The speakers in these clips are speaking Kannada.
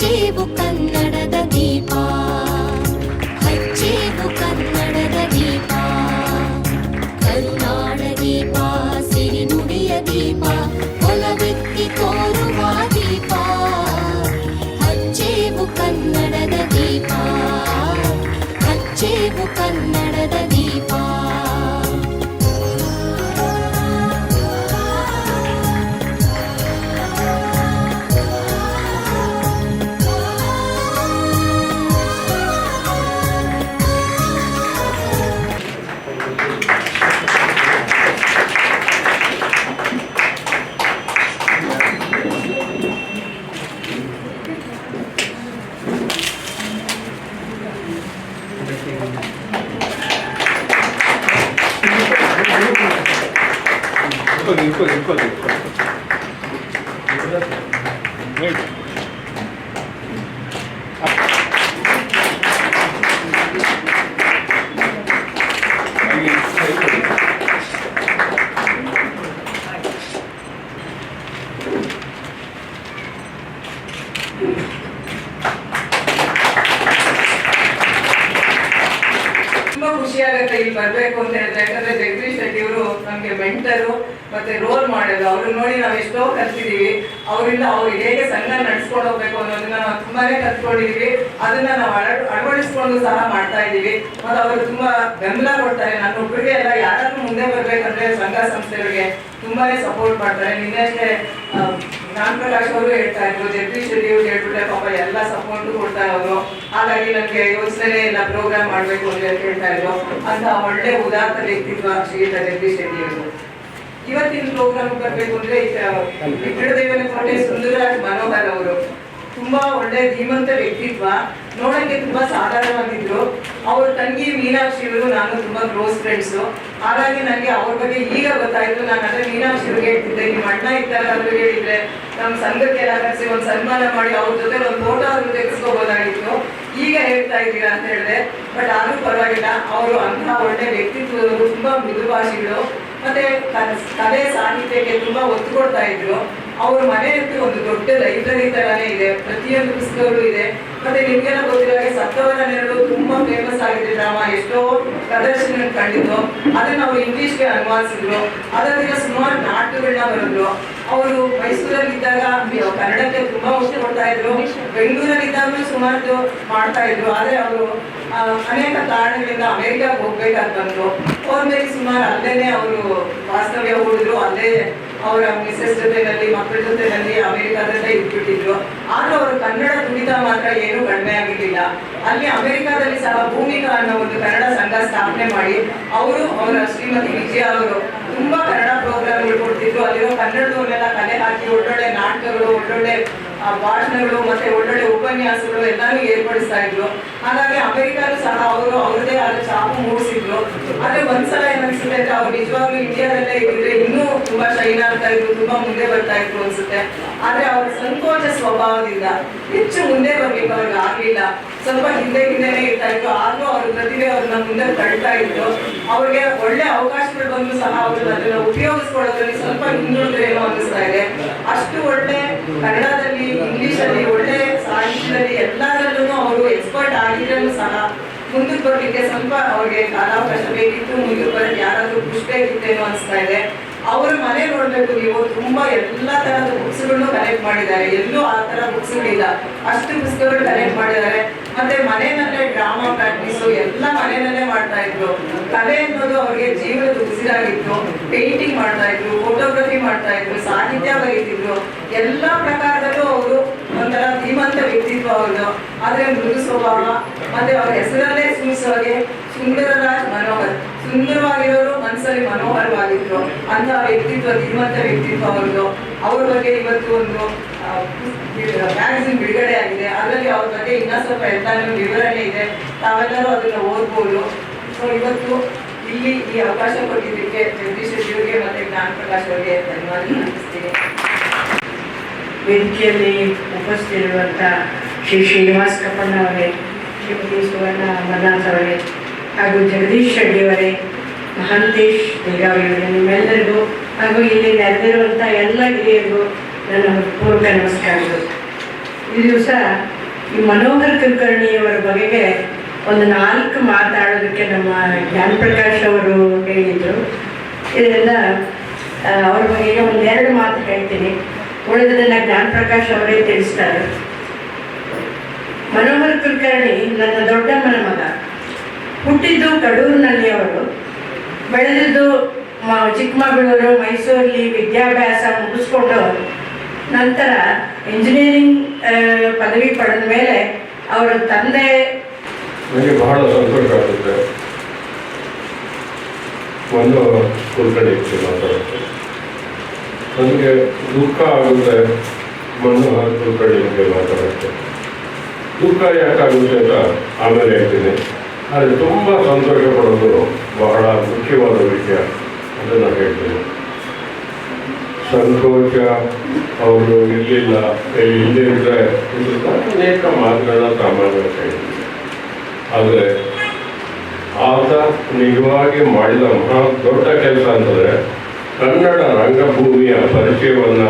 ಹಚ್ಚೇವು ಕನ್ನಡದ ಇಟ್ಕೊಳ್ಳಿ ಇಟ್ಕೊಳ್ಳಿ ಇಟ್ಕೊಳ್ಳಿ. ತುಂಬಾ ಖುಷಿ ಆಗುತ್ತೆ ಇಲ್ಲಿ ಬರ್ಬೇಕು ಅಂತ ಹೇಳಿದ್ರೆ ಯಾಕಂದ್ರೆ ಜಗದೀಶ್ ಶೆಟ್ಟಿ ಅವರು ನಮ್ಗೆ ಮೆಂಟರು ಮತ್ತೆ ರೋಲ್ ಮಾಡೆಲ್ ಅವ್ರನ್ನ ನೋಡಿ ನಾವು ಎಷ್ಟೋ ಕಲ್ತಿದೀವಿ. ಅವರಿಂದ ಅವ್ರು ಹೇಗೆ ಸಂಘ ನಡ್ಸ್ಕೊಂಡು ಹೋಗ್ಬೇಕು ಅನ್ನೋದನ್ನ ನಾವು ತುಂಬಾನೇ ಕಲ್ತ್ಕೊಂಡಿದೀವಿ. ಅದನ್ನ ನಾವು ಅಳ- ಅಳವಡಿಸ್ಕೊಂಡು ಸಹ ಮಾಡ್ತಾ ಇದೀವಿ ಮತ್ತೆ ಅವರು ತುಂಬಾ ಬೆಂಬಲ ಕೊಡ್ತಾರೆ. ನನ್ನ ಒಬ್ಬರಿಗೆ ಎಲ್ಲ ಯಾರಾದ್ರೂ ಮುಂದೆ ಬರ್ಬೇಕಂದ್ರೆ ಸಂಘ ಸಂಸ್ಥೆಗಳಿಗೆ ತುಂಬಾನೇ ಸಪೋರ್ಟ್ ಮಾಡ್ತಾರೆ. ನಿನ್ನೆ ಅಷ್ಟೇ ಪ್ರಕಾಶ್ ಅವರು ಹೇಳ್ತಾ ಇದ್ರು, ಜಗದೀಶ್ ಅವ್ರು ಹೇಳ್ಬಿಟ್ರೆ ಪಾಪ ಎಲ್ಲ ಸಪೋರ್ಟ್ ಕೊಡ್ತಾ ಅವರು ಹಾಗಾಗಿ ನನಗೆ ಯೋಚನೆ ಇಲ್ಲ ಪ್ರೋಗ್ರಾಮ್ ಮಾಡ್ಬೇಕು ಅಂತ ಹೇಳ್ತಾ ಇದ್ರು. ಅಂತ ಒಳ್ಳೆ ಉದಾತ್ತ ವ್ಯಕ್ತಿತ್ವ ಶ್ರೀಯುತ ಜಗದೀಶ್ ಶೆಟ್ಟಿ ಅವರು. ಇವತ್ತಿನ ಪ್ರೋಗ್ರಾಮ್ ಬರ್ಬೇಕು ಅಂದ್ರೆ ವಿಕ್ರದೇವನ ಕೋಟೆ ಸುಂದರರಾಜ್ ಮನೋಹರ್ ಅವರು. ತುಂಬಾ ಒಳ್ಳೆ ಧೀಮಂತ ವ್ಯಕ್ತಿತ್ವ. ನೋಡಕ್ಕೆ ತುಂಬಾ ಸಾಧಾರಣವಾಗಿದ್ರು. ಅವ್ರ ತಂಗಿ ಮೀನಾಕ್ಷಿ ಅವರು ನಾನು ತುಂಬಾ ಕ್ಲೋಸ್ ಫ್ರೆಂಡ್ಸ್ ಹಾಗಾಗಿ ನನಗೆ ಅವ್ರ ಬಗ್ಗೆ ಈಗ ಗೊತ್ತಾಯ್ತು. ನಾನು ಅಂದ್ರೆ ಮೀನಾಕ್ಷಿ ಅವ್ರಿಗೆ ಹೇಳ್ತಿದ್ದೆ, ನಿಮ್ಮ ಅಣ್ಣ ಇದ್ದಾರೆ ಅವ್ರು ಹೇಳಿದ್ರೆ ನಮ್ಮ ಸಂಘಕ್ಕೆ ಕರೆಸಿ ಒಂದು ಸನ್ಮಾನ ಮಾಡಿ ಅವ್ರ ಜೊತೆ ಒಂದು ಫೋಟೋ ಆದ್ರೂ ತೆಗೆಸ್ಕೋಬೋದಾಗಿತ್ತು. ಈಗ ಹೇಳ್ತಾ ಇದ್ದೀರಾ ಅಂತ ಹೇಳಿದೆ. ಬಟ್ ಆದ್ರೂ ಪರವಾಗಿಲ್ಲ. ಅವರು ಅಂತ ಒಳ್ಳೆ ವ್ಯಕ್ತಿತ್ವದವರು ತುಂಬಾ ಮೃದುಭಾಷಿಗಳು. ಮತ್ತೆ ಕಲೆ ಸಾಹಿತ್ಯಕ್ಕೆ ತುಂಬಾ ಒತ್ತು ಕೊಡ್ತಾ ಇದ್ರು. ಅವ್ರ ಮನೆ ಒಂದು ದೊಡ್ಡ ಲೈಬ್ರರಿ ತರಾನೇ ಇದೆ. ಪ್ರತಿಯೊಂದು ಪುಸ್ತಕಗಳು ಇದೆ. ಮತ್ತೆ ನಿಮ್ಗೆಲ್ಲ ಗೊತ್ತಿರೋ ಹಾಗೆ ಸತ್ತವರ ನೆರಳು ತುಂಬಾ ಫೇಮಸ್ ಆಗಿದೆ ಡ್ರಾಮಾ ಎಷ್ಟೋ ಪ್ರದರ್ಶನ ಕಂಡಿದ್ದು. ಅದನ್ನ ಅವ್ರು ಇಂಗ್ಲಿಷ್ಗೆ ಅನುವಾದಿಸಿದ್ರು. ಅದರಿಂದ ಸುಮಾರು ನಾಟಕಗಳನ್ನ ಬರೆದ್ರು. ಅವರು ಮೈಸೂರಲ್ಲಿ ಇದ್ದಾಗ ಕನ್ನಡಕ್ಕೆ ತುಂಬಾ ಒತ್ತು ಕೊಡ್ತಾ ಇದ್ರು. ಬೆಂಗಳೂರಲ್ಲಿ ಇದ್ದಾಗಲೂ ಸುಮಾರು ಮಾಡ್ತಾ ಇದ್ರು. ಆದ್ರೆ ಅವರು ಅನೇಕ ಕಾರಣಗಳಿಂದ ಅಮೆರಿಕಾಗೆ ಹೋಗ್ಬೇಕಾಗಿ ಬಂತು ಅವ್ರ ಮೇಲೆ ಸುಮಾರು ಅಲ್ಲೇನೆ ಅವರು ವಾಸ್ತವ್ಯ ಹೂಡಿದ್ರು. ಅಲ್ಲೇ ಅವರ ಮಿಸಸ್ ಜೊತೆನಲ್ಲಿ ಮಕ್ಕಳ ಜೊತೆನಲ್ಲಿ ಅಮೆರಿಕಾದಲ್ಲೇ ಇಟ್ಬಿಟ್ಟಿದ್ರು ಆದ್ರೂ ಅವರು ಕನ್ನಡ ದುಡಿತ ಮಾತ್ರ ಏನೂ ಕಡಿಮೆ ಆಗಿರ್ಲಿಲ್ಲ. ಅಲ್ಲಿ ಅಮೆರಿಕಾದಲ್ಲಿ ಸಹ ಭೂಮಿಕಾ ಅನ್ನೋ ಒಂದು ಕನ್ನಡ ಸಂಘ ಸ್ಥಾಪನೆ ಮಾಡಿ, ಅವರು ಅವರ ಶ್ರೀಮತಿ ವಿಜಯ ಅವರು ತುಂಬಾ ಕನ್ನಡ ಕೊಡ್ತಿದ್ರು ಅಲ್ಲಿರೋ ಕನ್ನಡದವ್ರನ್ನೆಲ್ಲ ಕಲೆ ಹಾಕಿ ಒಳ್ಳೊಳ್ಳೆ ನಾಟಕಗಳು ಒಳ್ಳೊಳ್ಳೆ ಆ, ಭಾಷಣಗಳು ಮತ್ತೆ ಒಳ್ಳೊಳ್ಳೆ ಉಪನ್ಯಾಸಗಳು ಎಲ್ಲಾನು ಏರ್ಪಡಿಸ್ತಾ ಇದ್ರು ಹಾಗಾಗಿ ಅಮೆರಿಕಲ್ಲೂ ಸಹ ಅವರು ಅವರದೇ ಆದ ಚಾಪು ಮೂಡಿಸಿದ್ರು ಆದ್ರೆ ಒಂದ್ಸಲ ಏನನ್ಸುತ್ತೆ ಅಂದ್ರೆ ಅವ್ರು ನಿಜವಾಗ್ಲೂ ಇಂಡಿಯಾದಲ್ಲೇ ಇದ್ರೆ ಇನ್ನೂ ತುಂಬಾ ಶೈನ್ ಆಗ್ತಾ ಇದ್ರು ತುಂಬಾ ಮುಂದೆ ಬರ್ತಾ ಇದ್ರು ಅನ್ಸುತ್ತೆ. ಆದ್ರೆ ಅವ್ರ ಸಂಕೋಚ ಸ್ವಭಾವದಿಂದ ಹೆಚ್ಚು ಮುಂದೆ ಬರ್ಬೇಕು ಅವ್ರಿಗೆ ಆಗ್ಲಿಲ್ಲ. ಸ್ವಲ್ಪ ಹಿಂದೆ ಹಿಂದೆನೆ ಇರ್ತಾ ಇತ್ತು. ಆದ್ರೂ ಅವ್ರ ಪ್ರತಿಭೆ ಅವ್ರನ್ನ ಮುಂದೆ ತಳ್ತಾ ಇದ್ರು ಅವ್ರಿಗೆ ಒಳ್ಳೆ ಅವಕಾಶಗಳು ಬಂದು ಸಹ ಅವರು ಅದನ್ನ ಉಪಯೋಗಿಸ್ಕೊಳ್ಳೋದ್ರಲ್ಲಿ ಸ್ವಲ್ಪ ಹಿಂದುಳಿದ್ರೇನೋ ಅನಿಸ್ತಾ ಇದೆ. ಅಷ್ಟು ಒಳ್ಳೆ ಕನ್ನಡದಲ್ಲಿ ಇಂಗ್ಲಿಷಲ್ಲಿ ಒಳ್ಳೆ ಸಾಹಿತ್ಯದಲ್ಲಿ ಎಲ್ಲದರಲ್ಲೂ ಅವರು ಎಕ್ಸ್ಪರ್ಟ್ ಆಗಿರಲು ಸಹ ಮುಂದಕ್ಕೆ ಬರಲಿಕ್ಕೆ ಸ್ವಲ್ಪ ಅವ್ರಿಗೆ ಕಾಲಾವಕಾಶ ಬೇಕಿತ್ತು. ಮುಂದಕ್ಕೆ ಬರಕ್ಕೆ ಯಾರಾದ್ರೂ ಖುಷಿ ಬೇಕಿತ್ತೇನೋ ಅನಿಸ್ತಾ ಇದೆ. ಅವ್ರ ಮನೆ ನೋಡ್ಬೇಕು ನೀವು. ತುಂಬಾ ಎಲ್ಲಾ ತರದ ಬುಕ್ಸ್ಗಳನ್ನು ಕಲೆಕ್ಟ್ ಮಾಡಿದ್ದಾರೆ. ಎಲ್ಲೂ ಆ ತರ ಬುಕ್ಸ್ಗಳಿಲ್ಲ ಅಷ್ಟು ಪುಸ್ತಕಗಳು ಕಲೆಕ್ಟ್ ಮಾಡಿದ್ದಾರೆ. ಮತ್ತೆ ಮನೆಯಲ್ಲೇ ಡ್ರಾಮಾ ಪ್ರಾಕ್ಟೀಸು ಎಲ್ಲ ಮನೆಯಲ್ಲೇ ಮಾಡ್ತಾ ಇದ್ರು. ಕಲೆ ಅನ್ನೋದು ಅವ್ರಿಗೆ ಜೀವನದ ಉಸಿರಾಗಿತ್ತು. ಪೇಂಟಿಂಗ್ ಮಾಡ್ತಾ ಇದ್ರು ಫೋಟೋಗ್ರಫಿ ಮಾಡ್ತಾ ಇದ್ರು, ಸಾಹಿತ್ಯ ಬರೀತಿದ್ರು. ಎಲ್ಲಾ ಪ್ರಕಾರದಲ್ಲೂ ಒಂಥರ ಧೀಮಂತ ವ್ಯಕ್ತಿತ್ವ ಅವ್ರದ್ದು ಆದ್ರೆ ಮೃದು ಸ್ವಭಾವ, ಮತ್ತೆ ಅವರ ಹೆಸರಲ್ಲೇ ಸೂಚಿಸೋ ಹಾಗೆ ಸುಂದರರಾಜ್ ಮನೋಹರ್. ಸುಂದರವಾಗಿರೋರು ಮನಸ್ಸಲ್ಲಿ ಮನೋಹರವಾಗಿದ್ರು. ಅಂತ ವ್ಯಕ್ತಿತ್ವ ಧೀಮಂತ ವ್ಯಕ್ತಿತ್ವ ಅವ್ರದ್ದು ಅವ್ರ ಬಗ್ಗೆ ಇವತ್ತು ಒಂದು ಮ್ಯಾಗಝಿನ್ ಬಿಡುಗಡೆ ಆಗಿದೆ. ಅದರಲ್ಲಿ ಅವ್ರ ಬಗ್ಗೆ ಇನ್ನೂ ಸ್ವಲ್ಪ ಎಲ್ಲಾನು ವಿವರಣೆ ಇದೆ. ತಾವೆಲ್ಲರೂ ಅದನ್ನ ಓದ್ಬೋದು. ಸೊ ಇವತ್ತು ಇಲ್ಲಿ ಈ ಅವಕಾಶ ಕೊಟ್ಟಿದ್ದಕ್ಕೆ ಜಗದೀಶ್ ಶೆಟ್ಟಿಯವರಿಗೆ ಮತ್ತೆ ಜ್ಞಾನ ಪ್ರಕಾಶ್ ಅವರಿಗೆ ಧನ್ಯವಾದ ಅರ್ಪಿಸ್ತೀನಿ ವೇದಿಕೆಯಲ್ಲಿ ಉಪಸ್ಥಿತಿರುವಂಥ ಶ್ರೀ ಶ್ರೀನಿವಾಸ್ ಕಪ್ಪಣ್ಣ ಅವರೇ ಶ್ರೀಮತಿ ಸುವರ್ಣ ಅಮರನಾಥ್ ಅವರೇ, ಹಾಗೂ ಜಗದೀಶ್ ಶೆಟ್ಟಿಯವರೇ ಮಹಾಂತೇಶ್ ಬೆಳಗಾವಿ ಅವರೇ, ನಿಮ್ಮೆಲ್ಲರಿಗೂ, ಹಾಗೂ ಇಲ್ಲಿ ನೆರೆದಿರುವಂಥ ಎಲ್ಲ ಹಿರಿಯರಿಗೂ ನನ್ನ ಪೂರ್ವಕ ನಮಸ್ಕಾರಗಳು. ಈ ದಿವಸ ಈ ಮನೋಹರ್ ಕುಲಕರ್ಣಿಯವರ ಬಗೆಗೆ ಒಂದು ನಾಲ್ಕು ಮಾತಾಡೋದಕ್ಕೆ ನಮ್ಮ ಜ್ಞಾನ ಪ್ರಕಾಶ್ ಅವರು ಹೇಳಿದರು. ಇದರಿಂದ ಅವ್ರ ಬಗೆಗೆ ಒಂದೆರಡು ಮಾತು ಹೇಳ್ತೀನಿ. ಉಳಿದದನ್ನು ಜ್ಞಾನ ಪ್ರಕಾಶ್ ಅವರೇ ತಿಳಿಸ್ತಾರೆ. ಮನೋಹರ್ ಕುಲಕರ್ಣಿ ನನ್ನ ದೊಡ್ಡಮ್ಮನ ಮಗ. ಹುಟ್ಟಿದ್ದು ಕಡೂರಿನಲ್ಲಿ ಅವರು. ಬೆಳೆದಿದ್ದು ಚಿಕ್ಕಮಗಳೂರು, ಮೈಸೂರಲ್ಲಿ ವಿದ್ಯಾಭ್ಯಾಸ ಮುಗಿಸ್ಕೊಂಡು ನಂತರ ಇಂಜಿನಿಯರಿಂಗ್ ಪದವಿ ಪಡೆದ ಮೇಲೆ ಅವರ ತಂದೆ ನನಗೆ ಬಹಳ ಸಂತೋಷ ಆಗುತ್ತೆ ಒಂದು ಕುಲಕರ್ಣಿ ಮಾತಾಡುತ್ತೆ ನನಗೆ ದುಃಖ ಆಗುತ್ತೆ ಮಣ್ಣು ಹಾಕಿ ಕಡಿಮೆ ಮಾತಾಡುತ್ತೆ ದುಃಖ ಯಾಕಾಗುತ್ತೆ ಅಂತ ಆಮೇಲೆ ಹೇಳ್ತೀನಿ. ಆದರೆ ತುಂಬ ಸಂತೋಷ ಪಡೋದು ಬಹಳ ಮುಖ್ಯವಾದ ವಿಷಯ ಅಂತ ನಾನು ಹೇಳ್ತೀನಿ. ಸಂತೋಷ ಅವರು ಇರಲಿಲ್ಲ. ಇಲ್ಲದೆ ಇದ್ದರೆ ಇದು ಅನೇಕ ಮಾತುಗಳನ್ನ ಸಾಮಾನ್ಯವಾಗಿ ಹೇಳ್ತೀನಿ. ಆದರೆ ಆತ ನಿಜವಾಗಿ ಮಾಡಿದ ಮಹಾ ದೊಡ್ಡ ಕೆಲಸ ಅಂತಂದರೆ ಕನ್ನಡ ರಂಗಭೂಮಿಯ ಪರಿಚಯವನ್ನ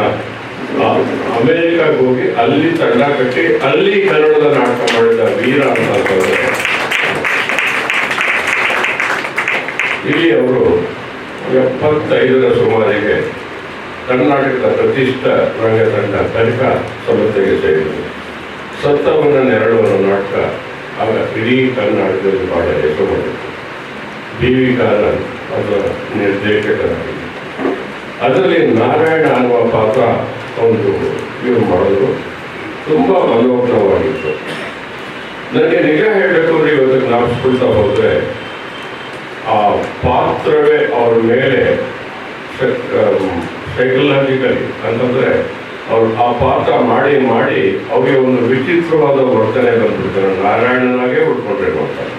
ಅಮೇರಿಕಾಗೆ ಹೋಗಿ ಅಲ್ಲಿ ತಂಡ ಕಟ್ಟಿ ಅಲ್ಲಿ ಕನ್ನಡದ ನಾಟಕ ಮಾಡಿದ ವೀರ ಅಂತ ಇಲ್ಲಿ ಅವರು ಎಪ್ಪತ್ತೈದರ ಸುಮಾರಿಗೆ ಕರ್ನಾಟಕದ ಪ್ರತಿಷ್ಠ ರಂಗತಂಡ ಕನಕ ಸಂಸ್ಥೆಗೆ ಸೇರಿದರು. ಸತ್ತವನ್ನು ನೆರಳುವ ನಾಟಕ ಆಗ ಇಡೀ ಕರ್ನಾಟಕದಲ್ಲಿ ಬಹಳ ಹೆಸರು ವಿ ಕಾರನ್ ಅದರ ನಿರ್ದೇಶಕರಾಗಿ. ಅದರಲ್ಲಿ ನಾರಾಯಣ ಅನ್ನುವ ಪಾತ್ರ ಒಂದು ಇವರು ಮಾಡೋದು ತುಂಬ ಮನೋಜ್ಞವಾಗಿತ್ತು ನನಗೆ ನಿಜ ಹೇಳಬೇಕು ಅಂದ್ರೆ ಇವತ್ತು ಜ್ಞಾಪಿಸ್ಕೊಳ್ತಾ ಹೋದರೆ ಆ ಪಾತ್ರವೇ ಅವ್ರ ಮೇಲೆ ಸೈಕಲಾಜಿಕಲಿ ಅಂತಂದ್ರೆ ಅವ್ರು ಆ ಪಾತ್ರ ಮಾಡಿ ಮಾಡಿ ಅವರಿಗೆ ಒಂದು ವಿಚಿತ್ರವಾದ ವರ್ತನೆ ಬಂದ್ಬಿಡ್ತಾರೆ. ನಾರಾಯಣನಾಗೆ ಉಳ್ಕೊಂಡ್ರೆ ಮಾಡ್ತಾರೆ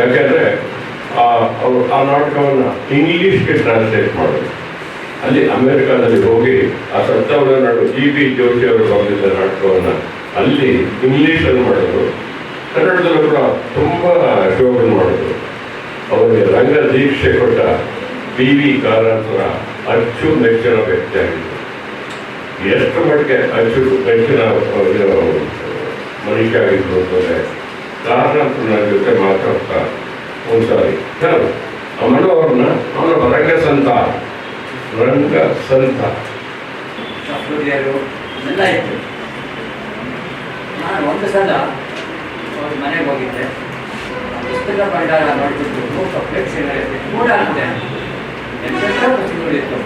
ಯಾಕೆಂದ್ರೆ ಆ ನಾಟಕವನ್ನು ಇಂಗ್ಲಿಷ್ಗೆ ಟ್ರಾನ್ಸ್ಲೇಟ್ ಮಾಡೋದು. ಅಲ್ಲಿ ಅಮೆರಿಕಾದಲ್ಲಿ ಹೋಗಿ ಆ ಸತ್ತವರ ನಾಡು ಟಿ ಬಿ ಜೋಶಿ ಅವರು ಬರೆದಿದ್ದ ನಾಟಕವನ್ನ ಅಲ್ಲಿ ಇಂಗ್ಲೀಷಲ್ಲಿ ಮಾಡಿದ್ರು. ಕನ್ನಡದಲ್ಲಿ ಕೂಡ ತುಂಬ ಶೋಗಳು ಮಾಡಿದ್ರು. ಅವರಿಗೆ ರಂಗ ದೀಕ್ಷೆ ಕೊಟ್ಟ ಪಿ ವಿ ಕಾರಂತರ ಅಚ್ಚು ಮೆಚ್ಚಿನ ವ್ಯಕ್ತಿಯಾಗಿತ್ತು ಎಷ್ಟು ಮಟ್ಟಿಗೆ ಅಚ್ಚು ಮೆಚ್ಚಿನ ಮನುಷ್ಯ ಆಗಿದ್ರು ಅಂತಂದ್ರೆ ಕಾರಣ ಜೊತೆ ಮಾತಾಡ್ತಾ ಒಂದ್ಸಾರಿ. ಯಾರು ಅವನು ಅವ್ರನ್ನ ಅವನ ರಂಗ ಸಂತ ರಂಗ ಸಂತ ಎಲ್ಲ ಇತ್ತು ನಾನು ಒಂದು ಸಲ ಅವ್ರ ಮನೆಗೆ ಹೋಗಿದ್ದೆ ಪುಸ್ತಕ ಭಂಡಾರ ಮೂಕ ಪ್ರೇಕ್ಷಕರಿಗೆ ಕೂಡ ಅಂತೆ ಎಂತೆಲ್ಲ ಪುಸ್ತಕಗಳು ಇತ್ತು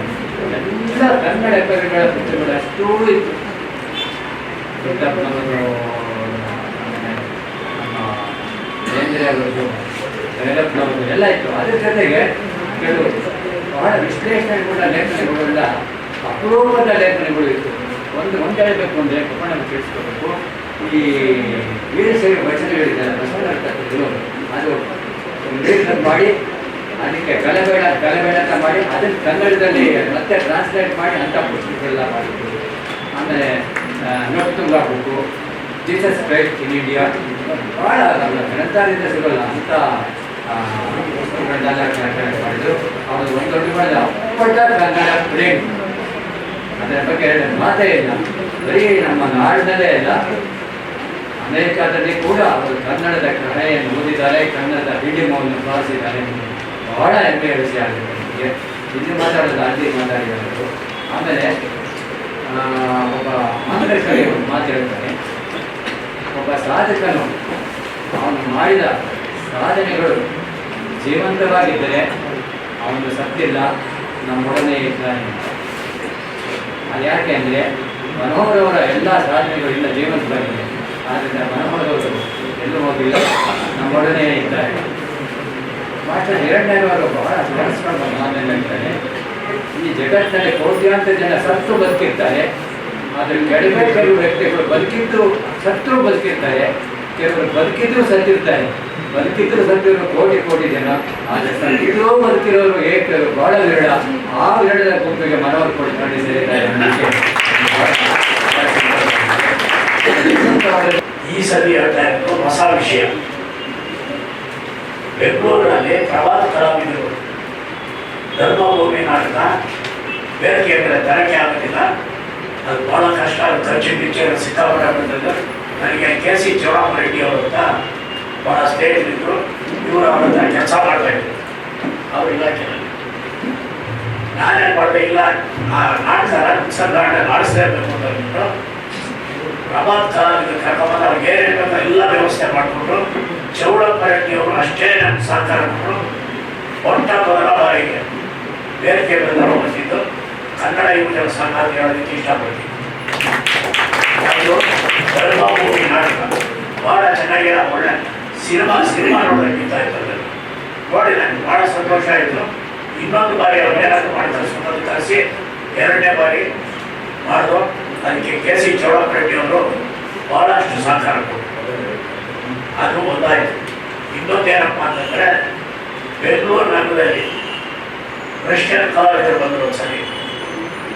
ಎಲ್ಲ ಕನ್ನಡ ಕವಿಗಳ ಪುಸ್ತಕಗಳು ಅಷ್ಟೂ ಇತ್ತು ದೊಡ್ಡಪ್ಪನವರು ನಮ್ಮ ಬೇಂದ್ರೆ ಎಲ್ಲ ಇತ್ತು ಅದ್ರ ಜೊತೆಗೆ ಕೆಲವು ಬಹಳ ವಿಶ್ಲೇಷಣೆಗೊಂಡ ಲೇಖನಗಳೆಲ್ಲ ಅಪರೂಪದ ಲೇಖನಗಳು ಇತ್ತು ಒಂದು ಒಂದು ಹೇಳಬೇಕು ಅಂದರೆ ಕಪ್ಪಣ್ಣ ತಿಳಿಸ್ಕೋಬೇಕು ಈ ವೀರಶೈವ ವಚನಗಳಿದ್ದಾರೆ ಬಸವನರ್ತಕ್ಕದ್ದು ಅದು ಲೇಖನ ಮಾಡಿ, ಅದಕ್ಕೆ ಕಲೆಬೇಡ ಕಲೆಬೇಡ ಅಂತ ಮಾಡಿ, ಅದನ್ನು ಕನ್ನಡದಲ್ಲಿ ಮತ್ತೆ ಟ್ರಾನ್ಸ್ಲೇಟ್ ಮಾಡಿ ಅಂಥ ಪುಸ್ತಕಗಳೆಲ್ಲ ಮಾಡಿದ್ರು. ಆಮೇಲೆ ನೊಟ್ಟುಂಗ book Jesus Christ in India ಭಾಳ ನಮ್ಮ ಗ್ರಂಥಾಲಯದಿಂದ ಸಿಗೋಲ್ಲ ಅಂತ ಮಾಡಿದ್ರು ಅವರು ಒಂದು ದೊಡ್ಡ ಮಾಡಿದ ಕನ್ನಡ ಪ್ರೇಮ್ ಅದರ ಮಾತೇ ಇಲ್ಲ ಬರೀ ನಮ್ಮ ನಾಡಿನಲ್ಲೇ ಇಲ್ಲ ಅಮೆರಿಕಾದಲ್ಲಿ ಕೂಡ ಅವರು ಕನ್ನಡದ ಕಥೆಯನ್ನು ಓದಿದ್ದಾರೆ ಕನ್ನಡದ ಹಿಡಿಮವನ್ನು ಬಳಸಿದ್ದಾರೆ ಬಹಳ ಹೆಮ್ಮೆಯ ವಿಷಯ ಆಗಿದೆ ನಮಗೆ ಇಲ್ಲಿ ಮಾತಾಡೋದು ಅಲ್ಲಿ ಮಾತಾಡಿರೋದು ಆಮೇಲೆ ಒಬ್ಬ ಒಂದು ಮಾತು ಹೇಳ್ತಾರೆ ಒಬ್ಬ ಸಾಧಕನು ಅವನು ಮಾಡಿದ ಸಾಧನೆಗಳು ಜೀವಂತವಾಗಿದ್ದರೆ ಅವನು ಸತ್ತಿಲ್ಲ ನಮ್ಮೊಡನೆ ಇದ್ದಾನೆ ಅದು ಯಾಕೆ ಅಂದರೆ ಮನೋಹರವರ ಎಲ್ಲ ಸಾಧನೆಗಳು ಇಲ್ಲ ಜೀವಂತವಾಗಿದೆ ಆದ್ದರಿಂದ ಮನೋಹರವರು ಎಲ್ಲೂ ಹೋಗಿಲ್ಲ ನಮ್ಮೊಡನೆ ಇದ್ದಾರೆ. ಮಾಸ್ಟರ್ ಎರಡನೇವರು ಬಹಳ ಸ್ಮರಿಸ್ಕೊಂಡು ಮಾತನ್ನು ಹೇಳ್ತಾರೆ. ಈ ಜಗತ್ತಿನಲ್ಲಿ ಕೋಟ್ಯಾಂತರ ಜನ ಸತ್ತು ಬದುಕಿರ್ತಾರೆ. ಆದರೆ ಕಡಿಮೆ ಕೆಲವು ವ್ಯಕ್ತಿಗಳು ಬದುಕಿದ್ದು ಸತ್ರು ಬದುಕಿರ್ತಾರೆ. ಕೆಲವರು ಬದುಕಿದ್ರು ಸತ್ತಿರ್ತಾರೆ ಬದುಕಿದ್ರು ಸತ್ತಿರೋ ಕೋಟಿ ಕೋಟಿ ಜನ ಆದರೆ ಸತ್ತಿರೋ ಬದುಕಿರೋರು ಏಕರು ಬಹಳ ವಿರಳ ಆ ವಿರಳದ ಗುಂಪಿಗೆ ಮನವರು ಕೊಡ್ಕೊಂಡು ಸೇರಿದ್ದಾರೆ ಈ ಸರಿ ಹೇಳ್ತಾ ಇರೋದು ಹೊಸ ವಿಷಯ ಬೆಂಗಳೂರಿನಲ್ಲಿ ಪ್ರವಾದ ಕಲಾವಿದರು ಧರ್ಮಭೂಮಿ ನಾಟಕ ಬೇರೆ ಕೇಂದ್ರ ತರಕ್ಕೆ ಆಗೋದಿಲ್ಲ ಅದು ಬಹಳ ಕಷ್ಟ ಗಿಚ್ಚು ಎಲ್ಲ ಸಿಕ್ಕಾಪಟ್ಟೆ ನನಗೆ ಕೆ ಸಿ ಚೌಡಪ್ಪ ರೆಡ್ಡಿ ಅವರು ಅಂತ ಭಾಳ ಸ್ನೇಹಿತರಿದ್ದರು ಇವರು ಅವರ ಕೆಲಸ ಇದ್ರು. ಅವ್ರ ಇಲಾಖೆಯಲ್ಲಿ ನಾನೇನು ಮಾಡಿದೆ? ಇಲ್ಲ ನಾಟಕ ಉತ್ಸವ ಆಡಿಸ್ಲೇಬೇಕು ಅಂತ ಅಂದ್ಬಿಟ್ಟು ಪ್ರಭಾತ್ ಕಲಾವಿದರು ಕರ್ಕೊಂಬಂದು ಅವ್ರಿಗೆ ಏನೇನು ಎಲ್ಲ ವ್ಯವಸ್ಥೆ ಮಾಡಿಕೊಟ್ರು ಚೌಡಪ್ಪ ರೆಡ್ಡಿ ಅವರು ಅಷ್ಟೇ ನಮ್ಗೆ ಸಹಕಾರ ಕೊಟ್ಟರು ಹೊಟ್ಟ ಮೊದಲ ಬಾರಿಗೆ ಬೇರೆ ಬಂದರು ಬಂದಿದ್ದು. ಕನ್ನಡ ಯುವಜನ ಸಂಘ ಹೇಳೋದಕ್ಕೆ ಇಷ್ಟಪಡ್ತೀನಿ. ಬೆಳಗಾವಿ ನಾಟಕ ಭಾಳ ಚೆನ್ನಾಗಿರೋ ಒಳ್ಳೆ ಸಿನಿಮಾ ಸಿನಿಮಾ ನೋಡೋದಕ್ಕಿಂತ ಇರ್ತದೆ ನೋಡಿ ನನಗೆ ಭಾಳ ಸಂತೋಷ ಆಯಿತು. ಇನ್ನೊಂದು ಬಾರಿ ಅವ್ರು ಏನಾದ್ರು ಮಾಡ್ತಾರೆ ಸುಮ್ಮನೆ ಕರೆಸಿ ಎರಡನೇ ಬಾರಿ ಮಾಡಿದ್ರು ಅದಕ್ಕೆ ಕೆ ಸಿ ಚೌಡಪ್ಪ ರೆಡ್ಡಿ ಅವರು ಭಾಳಷ್ಟು ಸಹಕಾರ ಕೊಟ್ಟರು ಅದು ಒಂದಾಯಿತು. ಇನ್ನೊಂದೇನಪ್ಪ ಅಂತಂದರೆ, ಬೆಂಗಳೂರು ನಗರದಲ್ಲಿ ಕ್ರಿಶ್ಚಿಯನ್ ಕಲಾವಿದರು ಬಂದರು ಒಂದ್ಸರಿ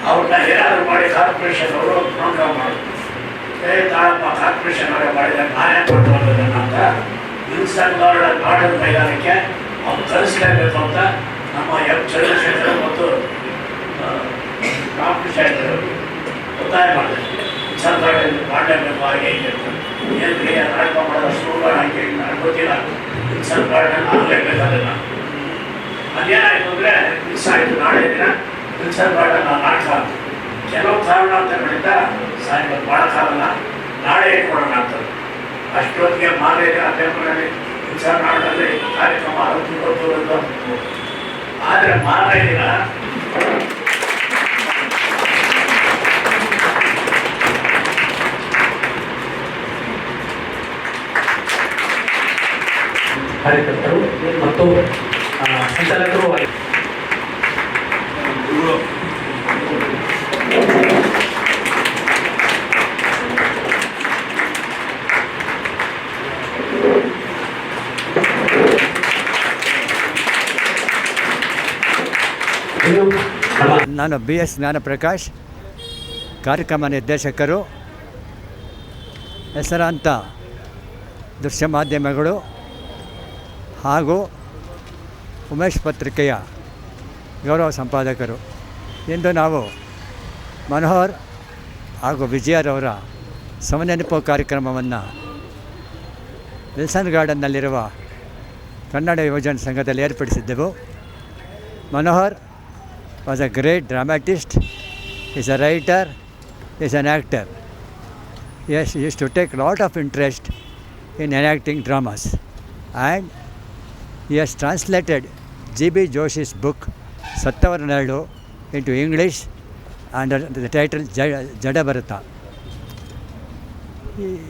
ಅವ್ರನ್ನ ಏನಾದರೂ ಮಾಡಿ ಕಾರ್ಪೊರೇಷನ್ ಅವರು ಪ್ರೋಗ್ರಾಮ್ ಮಾಡೋದು ಏ ತಾಳಪ್ಪ ಕಾರ್ಪೊರೇಷನ್ ಅವರೇ ಮಾಡಿದ್ರೆ ನಾನೇ ಕೊಟ್ಟು ಅಂತ ಗಾರ್ಡನ್ ಗಾರ್ಡನ್ ಮೈದಾನಕ್ಕೆ ಅವ್ನು ಕಳಿಸ್ಲೇಬೇಕು ಅಂತ ನಮ್ಮ ಎಂ ಚಂದ್ರಶೇಖರ್ ಮತ್ತು ರಾಮಕೃಷ್ಣ ಒತ್ತಾಯ ಮಾಡಿದೆ ಗಾರ್ಡನ್ ಮಾಡಲೇಬೇಕು, ಹಾಗೆ ಅಂತ. ಏನ್ರಿ ನಾಟಕ ಮಾಡೋದು ಸುಳ್ಳು ಹಾಗೆ ನನಗೆ ಗೊತ್ತಿಲ್ಲ. ಗಾರ್ಡನ್ ಆಗಲೇಬೇಕು ಅದನ್ನು. ಅದೇನಾಯಿತು ಅಂದರೆ, ಮಿಸ್ ಆಯಿತು. ನಾಳೆ ದಿನ ಗಾರ್ಡನ್ ನಾಟಕ. ಕೆಲವು ಕಾರಣಾಂತರಗಳಿಂದ ಸಾಯಂಕಾಲ ಮಾಡೋಕ್ಕಾಗಲ್ಲ ನಾಳೆ ಇಟ್ಕೊಳ್ಳೋಣ ಅಂತ ಅಷ್ಟೊತ್ತಿಗೆ ಪೇಪರಲ್ಲಿ ವಿಲ್ಸನ್ ನಾಟಕದಲ್ಲಿ ಕಾರ್ಯಕ್ರಮ ಅಂತ ಅಂದ್ಬಿಟ್ಟು. ಆದರೆ ಮಾರನೇ ದಿನ ಮತ್ತು ಆ, ಸಂಚಾಲಕರು ಇನ್ನು ನಮ್ಮ ನಾನು ಬಿ ಎಸ್ ಜ್ಞಾನಪ್ರಕಾಶ್, ಕಾರ್ಯಕ್ರಮ ನಿರ್ದೇಶಕರು, ಹೆಸರಾಂತ ದೃಶ್ಯ ಮಾಧ್ಯಮಗಳು ಹಾಗೂ ಉಮೇಶ್ ಪತ್ರಿಕೆಯ ಗೌರವ ಸಂಪಾದಕರು. ಇಂದು ನಾವು ಮನೋಹರ್ ಹಾಗೂ ವಿಜಯರವರ ಸಮನೆನಪು ಕಾರ್ಯಕ್ರಮವನ್ನು ವಿಲ್ಸನ್ ಗಾರ್ಡನ್ನಲ್ಲಿರುವ ಕನ್ನಡ ಯುವಜನ ಸಂಘದಲ್ಲಿ ಏರ್ಪಡಿಸಿದ್ದೆವು. Manohar was a great dramatist, is a writer, is an actor. Yes, he used to take lot of interest in enacting dramas. And he has translated G.B. Joshi's book Sattavarnadu into English under the title Ja- He,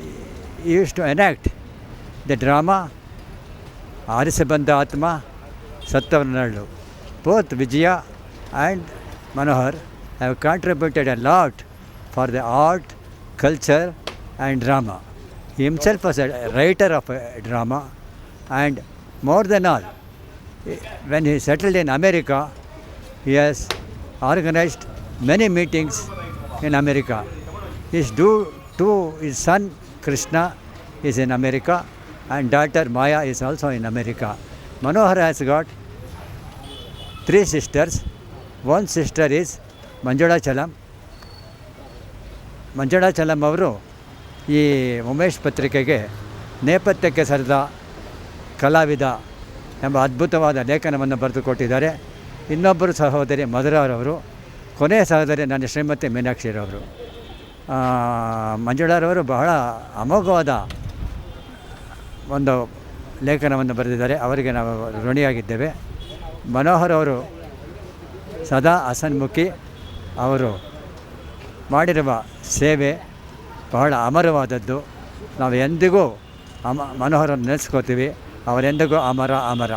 he used to enact the drama Arisabandha Atma Sattavarnadu. Both Vijaya and Manohar have contributed a lot for the art, culture, and drama. He himself was a writer of a drama, and more than all, eh, when he settled in America, he has organized many meetings in America. His due to his son Krishna is in America, and daughter Maya is also in America. Manohar has got three sisters. One sister is Manjula Chalam Manjula Chalam ಅವರು ಈ ಉಮೇಶ್ ಪತ್ರಿಕೆಗೆ ನೇಪಥ್ಯಕ್ಕೆ ಸರಿದ ಕಲಾವಿದ ಎಂಬ ಅದ್ಭುತವಾದ ಲೇಖನವನ್ನು ಬರೆದುಕೊಟ್ಟಿದ್ದಾರೆ ಇನ್ನೊಬ್ಬರು ಸಹೋದರಿ ಮಧುರವರವರು ಕೊನೆಯ ಸಹೋದರಿ ನನ್ನ ಶ್ರೀಮತಿ ಮೀನಾಕ್ಷಿರವರು ಮಂಜುಳಾರವರು ಬಹಳ ಅಮೋಘವಾದ ಒಂದು ಲೇಖನವನ್ನು ಬರೆದಿದ್ದಾರೆ. ಅವರಿಗೆ ನಾವು ಋಣಿಯಾಗಿದ್ದೇವೆ. ಮನೋಹರ್ ಅವರು ಸದಾ ಹಸನ್ಮುಖಿ ಅವರು ಮಾಡಿರುವ ಸೇವೆ ಬಹಳ ಅಮರವಾದದ್ದು. ನಾವು ಎಂದಿಗೂ ಅಮ ಮನೋಹರನ್ನು ನೆನೆಸ್ಕೋತೀವಿ. ಅವರೆಂದಿಗೂ ಅಮರ ಅಮರ.